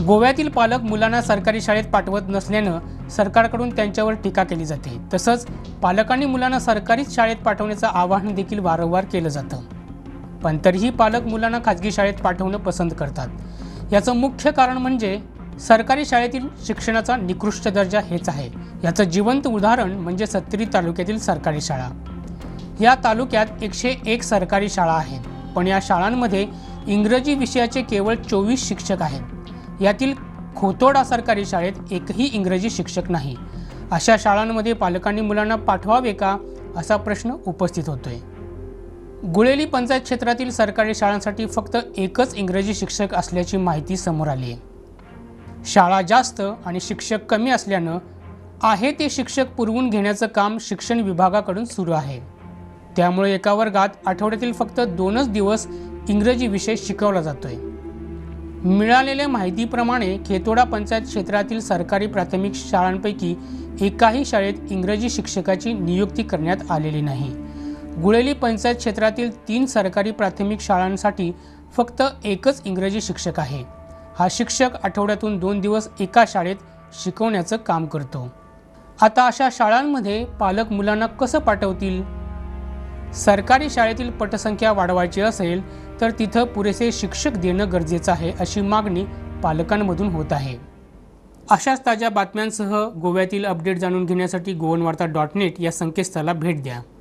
गोव्यातील पालक मुलांना सरकारी शाळेत पाठवत नसल्यानं सरकारकडून त्यांच्यावर टीका केली जाते. तसंच पालकांनी मुलांना सरकारीच शाळेत पाठवण्याचं आवाहन देखील वारंवार केलं जातं. पण तरीही पालक मुलांना खाजगी शाळेत पाठवणं पसंत करतात. याचं मुख्य कारण म्हणजे सरकारी शाळेतील शिक्षणाचा निकृष्ट दर्जा हेच आहे. याचं जिवंत उदाहरण म्हणजे सत्तरी तालुक्यातील सरकारी शाळा. या तालुक्यात एकशे एक सरकारी शाळा आहेत. पण या शाळांमध्ये इंग्रजी विषयाचे केवळ चोवीस शिक्षक आहेत. यातील खोतोडा सरकारी शाळेत एकही इंग्रजी शिक्षक नाही. अशा शाळांमध्ये पालकांनी मुलांना पाठवावे का असा प्रश्न उपस्थित होतोय. गुळेली पंचायत क्षेत्रातील सरकारी शाळांसाठी फक्त एकच इंग्रजी शिक्षक असल्याची माहिती समोर आली. आहे शाळा जास्त आणि शिक्षक कमी असल्यानं आहे ते शिक्षक पुरवून घेण्याचं काम शिक्षण विभागाकडून सुरू आहे. त्यामुळे एका वर्गात आठवड्यातील फक्त दोनच दिवस इंग्रजी विषय शिकवला जातोय. मिळालेल्या माहितीप्रमाणे खेतोडा पंचायत क्षेत्रातील सरकारी प्राथमिक शाळांपैकी एकाही शाळेत इंग्रजी शिक्षकाची नियुक्ती करण्यात आलेली नाही. गुळेली पंचायत क्षेत्रातील तीन सरकारी प्राथमिक शाळांसाठी फक्त एकच इंग्रजी शिक्षक आहे. हा शिक्षक आठवड्यातून दोन दिवस एका शाळेत शिकवण्याचं काम करतो. आता अशा शाळांमध्ये पालक मुलांना कसं पाठवतील? सरकारी शाळेतील पटसंख्या वाढवायची असेल तर तिथं पुरेसे शिक्षक देणं गरजेचं आहे अशी मागणी पालकांमधून होत आहे. अशाच ताज्या बातम्यांसह गोव्यातील अपडेट जाणून घेण्यासाठी गोवनवार्ता डॉट नेट या संकेतस्थळाला भेट द्या.